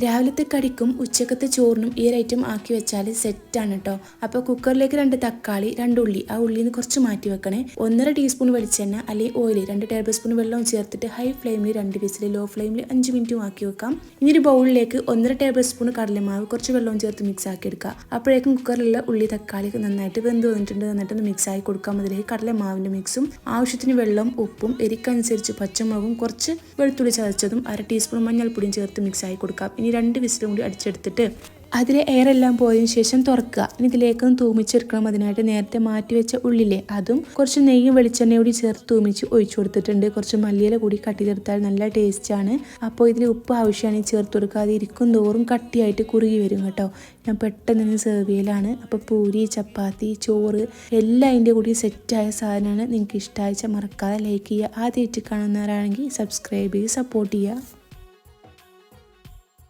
രാവിലത്തെ കടിക്കും ഉച്ചക്കത്തെ ചോറിനും ഈ ഒരു ഐറ്റം ആക്കി വെച്ചാൽ സെറ്റാണ് കേട്ടോ അപ്പോൾ കുക്കറിലേക്ക് രണ്ട് തക്കാളി രണ്ട് ഉള്ളി ആ ഉള്ളിയിൽ നിന്ന് കുറച്ച് മാറ്റി വെക്കണേ. ഒന്നര ടീസ്പൂൺ വെളിച്ചെണ്ണ അല്ലെങ്കിൽ ഓയിൽ രണ്ട് ടേബിൾ സ്പൂൺ വെള്ളവും ചേർത്തിട്ട് ഹൈ ഫ്ലെയിമിൽ രണ്ട് വിസിൽ ലോ ഫ്ലെയിമിൽ അഞ്ച് മിനിറ്റും ആക്കി വെക്കാം. ഇനി ഒരു ബൗളിലേക്ക് ഒന്നര ടേബിൾ സ്പൂൺ കടലമാവ് കുറച്ച് വെള്ളവും ചേർത്ത് മിക്സ് ആക്കി എടുക്കുക അപ്പോഴേക്കും കുക്കറിലുള്ള ഉള്ളി തക്കാളി നന്നായിട്ട് വെന്ത് വന്നിട്ടുണ്ട്. നന്നായിട്ട് ഒന്ന് മിക്സ് ആക്കി കൊടുക്കാം. അതിലേക്ക് കടലമാവിന്റെ മിക്സും ആവശ്യത്തിന് വെള്ളം ഉപ്പും എരിക്കനുസരിച്ച് പച്ചമുളകും കുറച്ച് വെളുത്തുള്ളി ചതച്ചതും അര ടീസ്പൂൺ മഞ്ഞൾപ്പൊടിയും ചേർത്ത് മിക്സ് ആക്കി കൊടുക്കാം. ഇനി രണ്ട് വിസിലും കൂടി അടിച്ചെടുത്തിട്ട് അതിലെ എയർ എല്ലാം പോയതിനു ശേഷം തുറക്കുക. ഇനി ഇതിലേക്കൊന്ന് തൂമിച്ചെടുക്കണം അതിനായിട്ട് നേരത്തെ മാറ്റി വെച്ച ഉള്ളിലെ അതും കുറച്ച് നെയ്യും വെളിച്ചെണ്ണയും കൂടി ചേർത്ത് തൂമിച്ച് ഒഴിച്ചു കൊടുത്തിട്ടുണ്ട്. കുറച്ച് മല്ലിയില കൂടി കട്ടി ചേർത്താൽ നല്ല ടേസ്റ്റാണ്. അപ്പോൾ ഇതിൽ ഉപ്പ് ആവശ്യമാണ്. ചേർത്ത് കൊടുക്കാതെ ഇരിക്കും തോറും കട്ടിയായിട്ട് കുറുകി വരും കേട്ടോ. ഞാൻ പെട്ടെന്ന് തന്നെ ചെയ്യലാണ്. അപ്പോൾ പൂരി ചപ്പാത്തി ചോറ് എല്ലാം അതിന്റെ കൂടി സെറ്റായ സാധനമാണ്. നിങ്ങൾക്ക് ഇഷ്ടമായിച്ച മറക്കാതെ ലൈക്ക് ചെയ്യുക. ആദ്യമായിട്ട് കാണുന്നവരാണെങ്കിൽ സബ്സ്ക്രൈബ് ചെയ്ത് സപ്പോർട്ട് ചെയ്യുക.